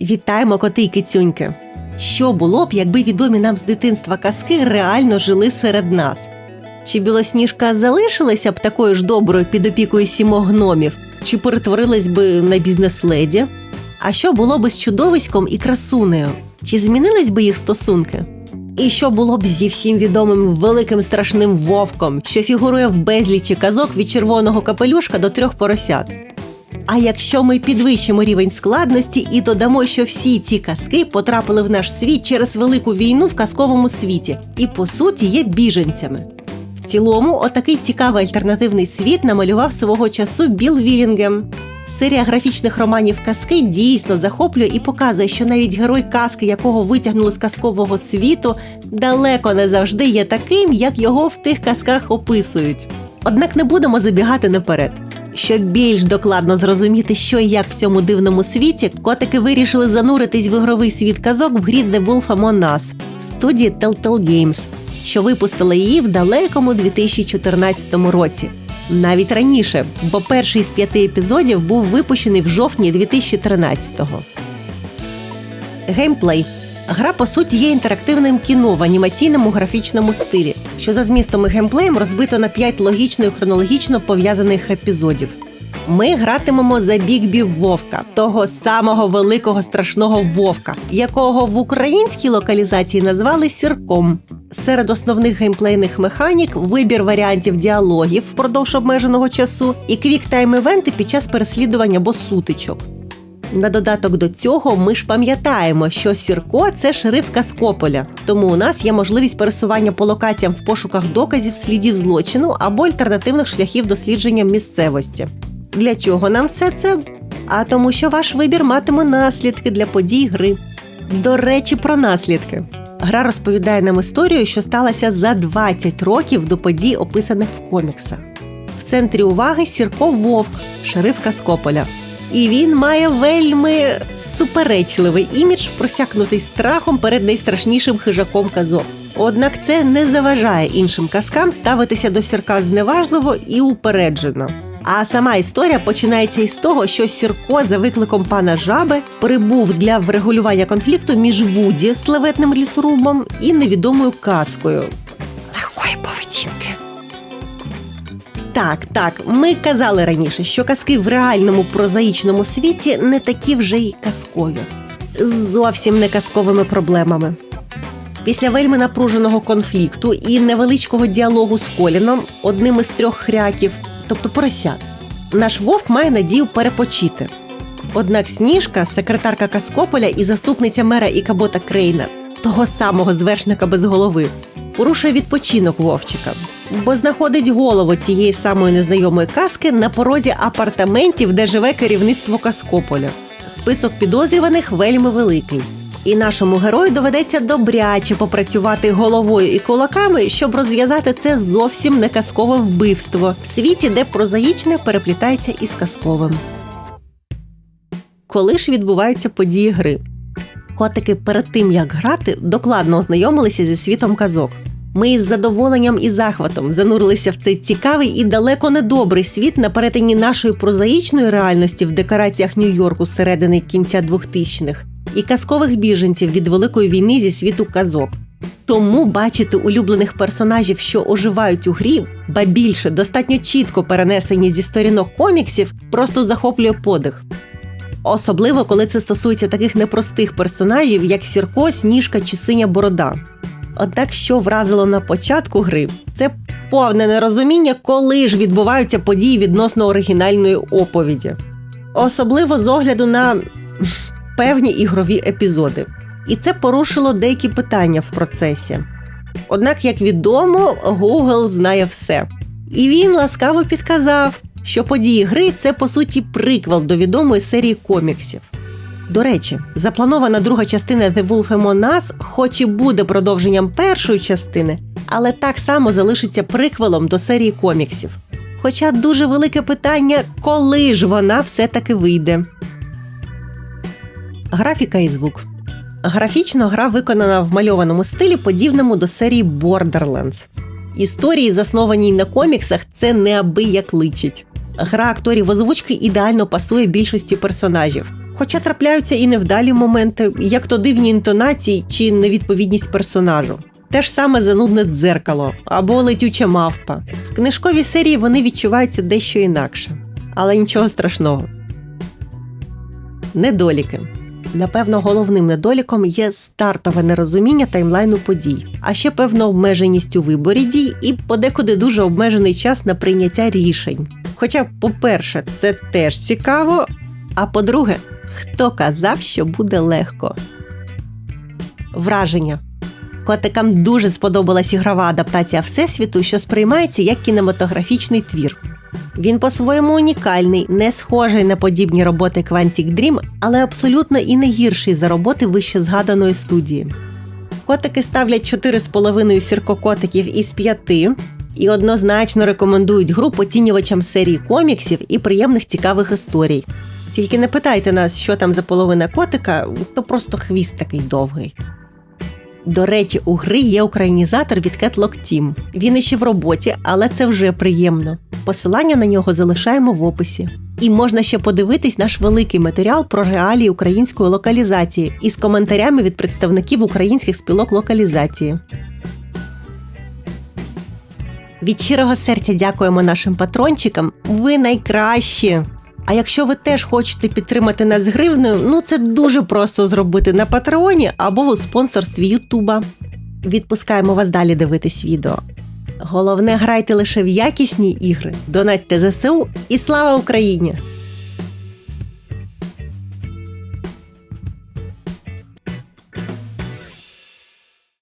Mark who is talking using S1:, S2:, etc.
S1: Вітаємо коти й кицюньки! Що було б, якби відомі нам з дитинства казки реально жили серед нас? Чи білосніжка залишилася б такою ж доброю під опікою сімох гномів, чи перетворилась би на бізнес-леді? А що було б з чудовиськом і красунею? Чи змінились би їх стосунки? І що було б зі всім відомим великим страшним вовком, що фігурує в безлічі казок від червоного капелюшка до трьох поросят? А якщо ми підвищимо рівень складності і додамо, що всі ці казки потрапили в наш світ через велику війну в казковому світі і по суті є біженцями. В цілому, отакий цікавий альтернативний світ намалював свого часу Біл Вілінгем. Серія графічних романів казки дійсно захоплює і показує, що навіть герой казки, якого витягнули з казкового світу, далеко не завжди є таким, як його в тих казках описують. Однак не будемо забігати наперед. Щоб більш докладно зрозуміти, що і як в цьому дивному світі, котики вирішили зануритись в ігровий світ казок в грі The Wolf Among Us студії Telltale Games, що випустила її в далекому 2014 році. Навіть раніше, бо перший з п'яти епізодів був випущений в жовтні 2013-го. Геймплей Гра, по суті, є інтерактивним кіно в анімаційному графічному стилі, що за змістом і геймплеєм розбито на п'ять логічно і хронологічно пов'язаних епізодів. Ми гратимемо за Бігбі Вовка, того самого великого страшного вовка, якого в українській локалізації назвали сірком. Серед основних геймплейних механік вибір варіантів діалогів впродовж обмеженого часу і квік-тайм-івенти під час переслідування або сутичок. На додаток до цього ми ж пам'ятаємо, що Сірко це шериф Каскополя, тому у нас є можливість пересування по локаціям в пошуках доказів слідів злочину або альтернативних шляхів дослідження місцевості. Для чого нам все це? А тому, що ваш вибір матиме наслідки для подій гри. До речі, про наслідки. Гра розповідає нам історію, що сталася за 20 років до подій, описаних в коміксах. В центрі уваги Сірко Вовк, шериф Каскополя. І він має вельми суперечливий імідж, просякнутий страхом перед найстрашнішим хижаком казок. Однак це не заважає іншим казкам ставитися до сірка зневажливо і упереджено. А сама історія починається із того, що Сірко за викликом пана жаби прибув для врегулювання конфлікту між Вуді славетним лісорубом і невідомою казкою. Так, так, ми казали раніше, що казки в реальному прозаїчному світі не такі вже й казкові, зовсім не казковими проблемами. Після вельми напруженого конфлікту і невеличкого діалогу з Коліном, одним із трьох хряків, тобто поросят, наш вовк має надію перепочити. Однак Сніжка, секретарка Каскополя і заступниця мера Ікабота Крейна, того самого звершника без голови, порушує відпочинок Вовчика, бо знаходить голову цієї самої незнайомої казки на порозі апартаментів, де живе керівництво Каскополя. Список підозрюваних вельми великий. І нашому герою доведеться добряче попрацювати головою і кулаками, щоб розв'язати це зовсім не казкове вбивство в світі, де прозаїчне переплітається із казковим. Коли ж відбуваються події гри? Котики перед тим як грати докладно ознайомилися зі світом казок. Ми із задоволенням і захватом занурилися в цей цікавий і далеко не добрий світ на перетині нашої прозаїчної реальності в декораціях Нью-Йорку середини кінця 2000-х і казкових біженців від великої війни зі світу казок. Тому бачити улюблених персонажів, що оживають у грі, ба більше достатньо чітко перенесені зі сторінок коміксів, просто захоплює подих. Особливо, коли це стосується таких непростих персонажів, як Сірко, Сніжка чи Синя Борода. Однак, що вразило на початку гри, це повне нерозуміння, коли ж відбуваються події відносно оригінальної оповіді, особливо з огляду на певні ігрові епізоди. І це порушило деякі питання в процесі. Однак, як відомо, Google знає все. І він ласкаво підказав, що події гри це по суті приквел до відомої серії коміксів. До речі, запланована друга частина The Wolf Among Us хоч і буде продовженням першої частини, але так само залишиться приквелом до серії коміксів. Хоча дуже велике питання, коли ж вона все-таки вийде. Графіка і звук. Графічно гра виконана в мальованому стилі, подібному до серії Borderlands. Історії, засновані на коміксах, це неабияк личить. Гра акторів озвучки ідеально пасує більшості персонажів. Хоча трапляються і невдалі моменти, як то дивні інтонації чи невідповідність персонажу. Те ж саме занудне дзеркало або летюча мавпа. В книжковій серії вони відчуваються дещо інакше, але нічого страшного. Недоліки. Напевно, головним недоліком є стартове нерозуміння таймлайну подій, а ще певна обмеженість у виборі дій і подекуди дуже обмежений час на прийняття рішень. Хоча, по-перше, це теж цікаво. А по-друге, хто казав, що буде легко? Враження. Котикам дуже сподобалась ігрова адаптація Всесвіту, що сприймається як кінематографічний твір. Він по-своєму унікальний, не схожий на подібні роботи Quantic Dream, але абсолютно і не гірший за роботи вище згаданої студії. Котики ставлять 4,5 сіркокотиків із 5 і однозначно рекомендують гру поцінювачам серії коміксів і приємних цікавих історій. Тільки не питайте нас, що там за половина котика, то просто хвіст такий довгий. До речі, у гри є українізатор від Catlock Team. Він іще в роботі, але це вже приємно. Посилання на нього залишаємо в описі. І можна ще подивитись наш великий матеріал про реалії української локалізації із коментарями від представників українських спілок локалізації. Від щирого серця дякуємо нашим патрончикам. Ви найкращі! А якщо ви теж хочете підтримати нас гривнею, ну це дуже просто зробити на Патреоні або у спонсорстві Ютуба. Відпускаємо вас далі дивитись відео. Головне, грайте лише в якісні ігри, донатьте ЗСУ і слава Україні!